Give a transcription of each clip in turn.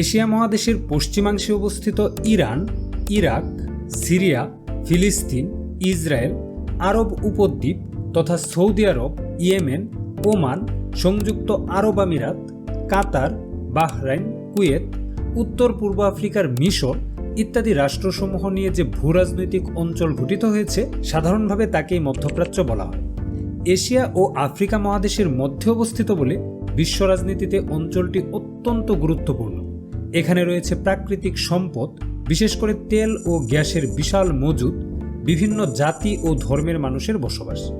Asia মহাদেশের পশ্চিমাংশে অবস্থিত ইরান, ইরাক, সিরিয়া, ফিলিস্তিন, ইসরায়েল, আরব উপদ্বীপ তথা সৌদি আরব, ইয়েমেন, ওমান, সংযুক্ত আরব আমিরাত, কাতার, বাহরাইন, কুয়েত, উত্তর পূর্ব আফ্রিকার মিশর ইত্যাদি রাষ্ট্রসমূহ নিয়ে যে ভূরাজনৈতিক অঞ্চল গঠিত হয়েছে, সাধারণভাবে তাকেই মধ্যপ্রাচ্য বলা হয়। এশিয়া ও আফ্রিকা মহাদেশের মধ্যে অবস্থিত বলে বিশ্ব রাজনীতিতে অঞ্চলটি অত্যন্ত গুরুত্বপূর্ণ। এখানে রয়েছে প্রাকৃতিক সম্পদ, বিশেষ করে তেল ও গ্যাসের বিশাল মজুদ, বিভিন্ন জাতি ও ধর্মের মানুষের বসবাস।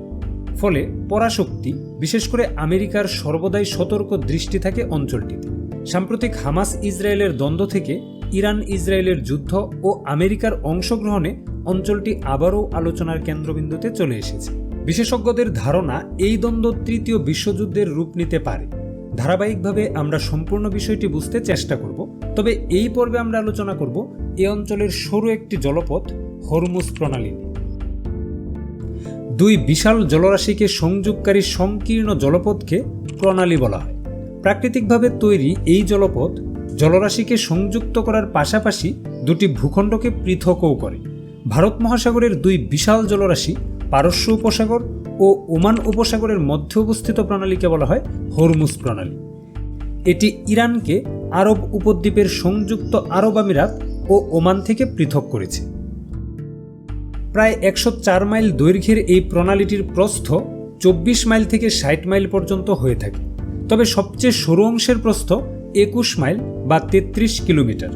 ফলে পরাশক্তি, বিশেষ করে আমেরিকার সর্বদাই সতর্ক দৃষ্টি থাকে অঞ্চলটিতে। সাম্প্রতিক হামাস ইসরায়েলের দ্বন্দ্ব থেকে ইরান ইসরায়েলের যুদ্ধ ও আমেরিকার অংশগ্রহণে অঞ্চলটি আবারও আলোচনার কেন্দ্রবিন্দুতে চলে এসেছে। বিশেষজ্ঞদের ধারণা এই দ্বন্দ্ব তৃতীয় বিশ্বযুদ্ধের রূপ নিতে পারে। ধারাবাহিকভাবে আমরা সম্পূর্ণ বিষয়টি বুঝতে চেষ্টা করব। তবে এই পর্বে আমরা আলোচনা করব এ অঞ্চলের সরু একটি জলপথ, হরমুজ প্রণালী দুই বিশাল জলরাশিকে সংযোগকারী সংকীর্ণ জলপথকে প্রণালী বলা হয়। প্রাকৃতিকভাবে তৈরি এই জলপথ জলরাশিকে সংযুক্ত করার পাশাপাশি দুটি ভূখণ্ডকে পৃথকও করে। ভারত মহাসাগরের দুই বিশাল জলরাশি পারস্য উপসাগর ও ওমান উপসাগরের মধ্যে অবস্থিত প্রণালীকে বলা হয় হরমুজ প্রণালী। এটি ইরানকে আরব উপদ্বীপের সংযুক্ত আরব আমিরাত ও ওমান থেকে পৃথক করেছে। প্রায় একশো চার মাইল দৈর্ঘ্যের এই প্রণালীটির প্রস্থ চব্বিশ মাইল থেকে ষাট মাইল পর্যন্ত হয়ে থাকে। তবে সবচেয়ে সরু অংশের প্রস্থ একুশ মাইল বা তেত্রিশ কিলোমিটার।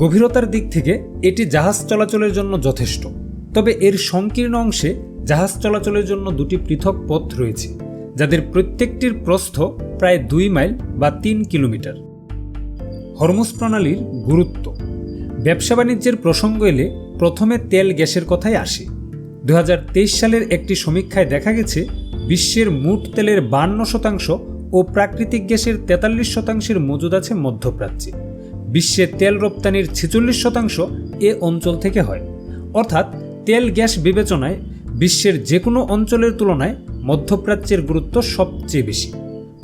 গভীরতার দিক থেকে এটি জাহাজ চলাচলের জন্য যথেষ্ট। তবে এর সংকীর্ণ অংশে জাহাজ চলাচলের জন্য দুটি পৃথক পথ রয়েছে, যাদের প্রত্যেকটির প্রস্থ প্রায় দুই মাইল বা তিন কিলোমিটার। হরমুজ প্রণালীর গুরুত্ব। ব্যবসা বাণিজ্যের প্রসঙ্গ এলে প্রথমে তেল গ্যাসের কথাই আসে। দু হাজার তেইশ সালের একটি সমীক্ষায় দেখা গেছে, বিশ্বের মোট তেলের বান্ন শতাংশ ও প্রাকৃতিক গ্যাসের তেতাল্লিশ শতাংশের মজুদ আছে মধ্যপ্রাচ্যে। বিশ্বে তেল রপ্তানির ছেচল্লিশ শতাংশ এ অঞ্চল থেকে হয়। অর্থাৎ তেল গ্যাস বিবেচনায় বিশ্বের যে কোনো অঞ্চলের তুলনায় মধ্যপ্রাচ্যের গুরুত্ব সবচেয়ে বেশি।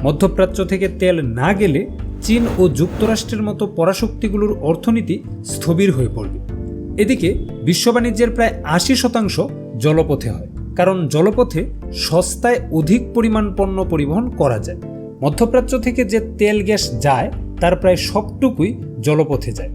মধ্যপ্রাচ্য থেকে তেল না গেলে চীন ও যুক্তরাষ্ট্রের মতো পরাশক্তিগুলোর অর্থনীতি স্থবির হয়ে পড়বে। এদিকে বিশ্ব বাণিজ্যের প্রায় আশি শতাংশ জলপথে হয়, কারণ জলপথে সস্তায় অধিক পরিমাণ পণ্য পরিবহন করা যায়। মধ্যপ্রাচ্য থেকে যে তেল গ্যাস যায়, তার প্রায় সবটুকুই জলপথে যায়।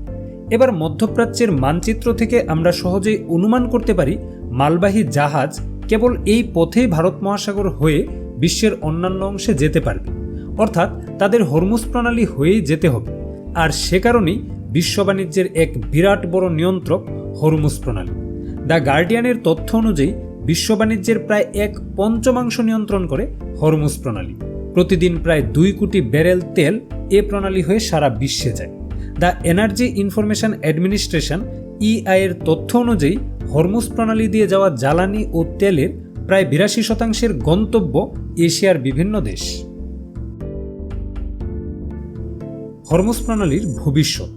এবার মধ্যপ্রাচ্যের মানচিত্র থেকে আমরা সহজেই অনুমান করতে পারি, মালবাহী জাহাজ কেবল এই পথেই ভারত মহাসাগর হয়ে বিশ্বের অন্যান্য অংশে যেতে পারবে। অর্থাৎ তাদের হরমুজ প্রণালী হয়েই যেতে হবে। আর সে কারণেই বিশ্ব বাণিজ্যের এক বিরাট বড় নিয়ন্ত্রক হরমুজ প্রণালী। দ্য গার্ডিয়ানের তথ্য অনুযায়ী বিশ্ব বাণিজ্যের প্রায় এক পঞ্চমাংশ নিয়ন্ত্রণ করে হরমুজ প্রণালী। প্রতিদিন প্রায় দুই কোটি ব্যারেল তেল এ প্রণালী হয়ে সারা বিশ্বে যায়। The energy information administration EI এর তথ্য অনুযায়ী হরমুজ প্রণালী দিয়ে যাওয়া জ্বালানি ও তেলের প্রায় বিরাশি শতাংশের গন্তব্য এশিয়ার বিভিন্ন দেশ। হরমুজ প্রণালীর ভবিষ্যৎ।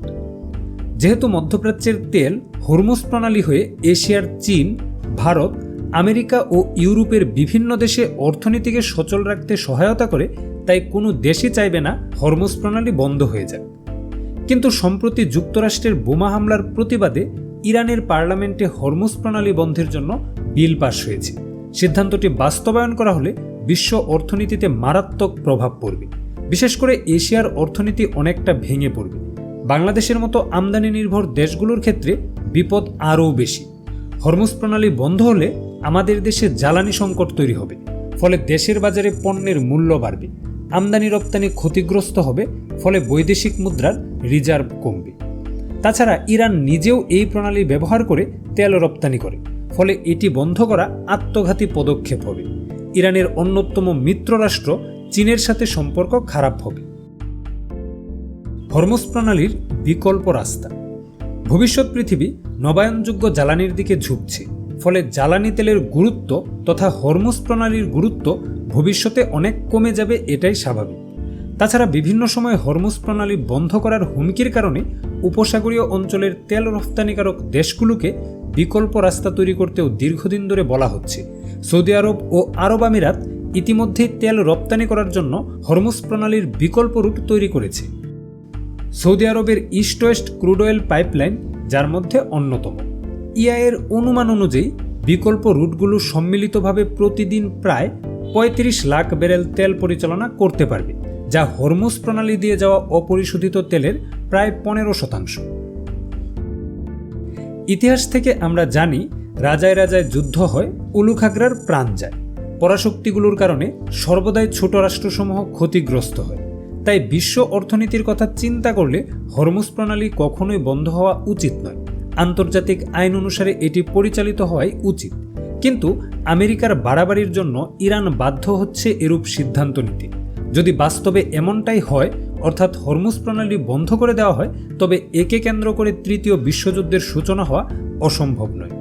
যেহেতু মধ্যপ্রাচ্যের তেল হরমুজ প্রণালী হয়ে এশিয়ার চীন, ভারত, আমেরিকা ও ইউরোপের বিভিন্ন দেশে অর্থনীতিকে সচল রাখতে সহায়তা করে, তাই কোনো দেশই চাইবে না হরমুজ প্রণালী বন্ধ হয়ে যাক। কিন্তু সম্প্রতি যুক্তরাষ্ট্রের বোমা হামলার প্রতিবাদে ইরানের পার্লামেন্টে হরমুজ প্রণালী বন্ধের জন্য বিল পাশ হয়েছে। সিদ্ধান্তটি বাস্তবায়ন করা হলে বিশ্ব অর্থনীতিতে মারাত্মক প্রভাব পড়বে। বিশেষ করে এশিয়ার অর্থনীতি অনেকটা ভেঙে পড়বে। বাংলাদেশের মতো আমদানি নির্ভর দেশগুলোর ক্ষেত্রে বিপদ আরও বেশি। হরমুজ প্রণালী বন্ধ হলে আমাদের দেশে জ্বালানি সংকট তৈরি হবে, ফলে দেশের বাজারে পণ্যের মূল্য বাড়বে, আমদানি রপ্তানি ক্ষতিগ্রস্ত হবে, ফলে বৈদেশিক মুদ্রার রিজার্ভ কমবে। তাছাড়া ইরান নিজেও এই প্রণালী ব্যবহার করে তেল রপ্তানি করে, ফলে এটি বন্ধ করা আত্মঘাতী পদক্ষেপ হবে। ইরানের অন্যতম মিত্ররাষ্ট্র চীনের সাথে সম্পর্ক খারাপ হবে। হরমুজ প্রণালীর বিকল্প রাস্তা। ভবিষ্যৎ পৃথিবী নবায়নযোগ্য জ্বালানির দিকে ঝুঁকছে, ফলে জ্বালানি তেলের গুরুত্ব তথা হরমুজ প্রণালীর গুরুত্ব ভবিষ্যতে অনেক কমে যাবে এটাই স্বাভাবিক। তাছাড়া বিভিন্ন সময় হরমুজ প্রণালী বন্ধ করার হুমকির কারণে উপসাগরীয় অঞ্চলের তেল রপ্তানিকারক দেশগুলোকে বিকল্প রাস্তা তৈরি করতেও দীর্ঘদিন ধরে বলা হচ্ছে। সৌদি আরব ও আরব আমিরাত ইতিমধ্যেই তেল রপ্তানি করার জন্য হরমুজ প্রণালীর বিকল্প রুট তৈরি করেছে। সৌদি আরবের east west crude oil pipeline যার মধ্যে অন্যতম। ইআইয়ের অনুমান অনুযায়ী, বিকল্প রুটগুলো সম্মিলিতভাবে প্রতিদিন প্রায় পঁয়ত্রিশ লাখ ব্যারেল তেল পরিচালনা করতে পারবে, যা হরমুজ প্রণালী দিয়ে যাওয়া অপরিশোধিত তেলের প্রায় পনেরো শতাংশ। ইতিহাস থেকে আমরা জানি, রাজায় রাজায় যুদ্ধ হয়, উলুখাগড়ার প্রাণ যায়। পরাশক্তিগুলোর কারণে সর্বদাই ছোট রাষ্ট্রসমূহ ক্ষতিগ্রস্ত হয়। তাই বিশ্ব অর্থনীতির কথা চিন্তা করলে হরমুজ প্রণালী কখনোই বন্ধ হওয়া উচিত নয়। আন্তর্জাতিক আইন অনুসারে এটি পরিচালিত হওয়াই উচিত। কিন্তু আমেরিকার বাড়াবাড়ির জন্য ইরান বাধ্য হচ্ছে এরূপ সিদ্ধান্ত নিতে। যদি বাস্তবে এমনটাই হয়, অর্থাৎ হরমুজ প্রণালী বন্ধ করে দেওয়া হয়, তবে একে কেন্দ্র করে তৃতীয় বিশ্বযুদ্ধের সূচনা হওয়া অসম্ভব নয়।